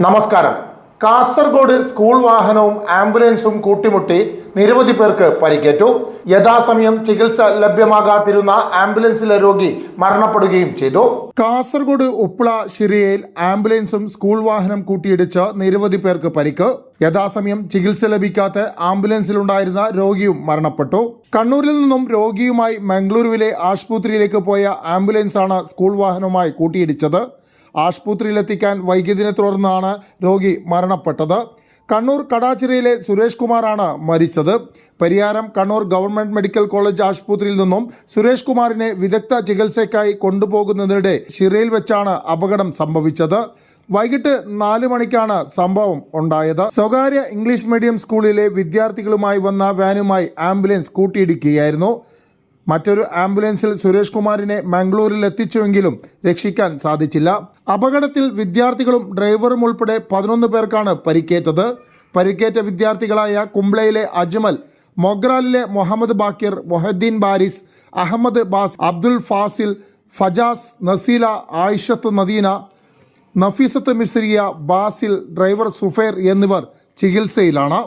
നമസ്കാരം. കാസർഗോഡ് സ്കൂൾ വാഹനവും ആംബുലൻസും കൂട്ടിമുട്ടി നിരവധി പേർക്ക് പരിക്കേറ്റു. യഥാസമയം ചികിത്സ ലഭ്യമാകാതിരുന്ന ആംബുലൻസിലെ രോഗി മരണപ്പെടുകയും ചെയ്തു. കാസർഗോഡ് ഉപ്പള ശിരിയയിൽ ആംബുലൻസും സ്കൂൾ വാഹനം കൂട്ടിയിടിച്ച് നിരവധി പേർക്ക് പരിക്ക്. യഥാസമയം ചികിത്സ ലഭിക്കാത്ത ആംബുലൻസിലുണ്ടായിരുന്ന രോഗിയും മരണപ്പെട്ടു. കണ്ണൂരിൽ നിന്നും രോഗിയുമായി മംഗളൂരുവിലെ ആശുപത്രിയിലേക്ക് പോയ ആംബുലൻസാണ് സ്കൂൾ വാഹനവുമായി കൂട്ടിയിടിച്ചത്. ആശുപത്രിയിലെത്തിക്കാൻ വൈകിയതിനെ തുടർന്നാണ് രോഗി മരണപ്പെട്ടത്. കണ്ണൂർ കടാച്ചിറയിലെ സുരേഷ് കുമാറാണ് മരിച്ചത്. Pariyaram Kannur government medical college ആശുപത്രിയിൽ നിന്നും സുരേഷ് കുമാറിനെ വിദഗ്ധ ചികിത്സയ്ക്കായി കൊണ്ടുപോകുന്നതിനിടെ ഷിറയിൽ വെച്ചാണ് അപകടം സംഭവിച്ചത്. വൈകിട്ട് നാല് മണിക്കാണ് സംഭവം ഉണ്ടായത്. സ്വകാര്യ ഇംഗ്ലീഷ് മീഡിയം സ്കൂളിലെ വിദ്യാർത്ഥികളുമായി വന്ന വാനുമായി ആംബുലൻസ് കൂട്ടിയിടിക്കുകയായിരുന്നു. മറ്റൊരു ആംബുലൻസിൽ സുരേഷ് കുമാറിനെ മംഗളൂരിൽ എത്തിച്ചുവെങ്കിലും രക്ഷിക്കാൻ സാധിച്ചില്ല. അപകടത്തിൽ വിദ്യാർത്ഥികളും ഡ്രൈവറും ഉൾപ്പെടെ പതിനൊന്ന് പേർക്കാണ് പരിക്കേറ്റത്. പരിക്കേറ്റ വിദ്യാർത്ഥികളായ കുംബ്ലയിലെ അജ്മൽ മൊഗ്രാലിലെ മുഹമ്മദ് ബാക്കിർ മൊഹദ്ദീൻ ബാരിസ് അഹമ്മദ് ബാസ് അബ്ദുൽ ഫാസിൽ ഫജാസ് നസീല ആയിഷത്ത് നദീന നഫീസത്ത് മിസ്രിയ ബാസിൽ ഡ്രൈവർ സുഫൈർ എന്നിവർ ചികിത്സയിലാണ്.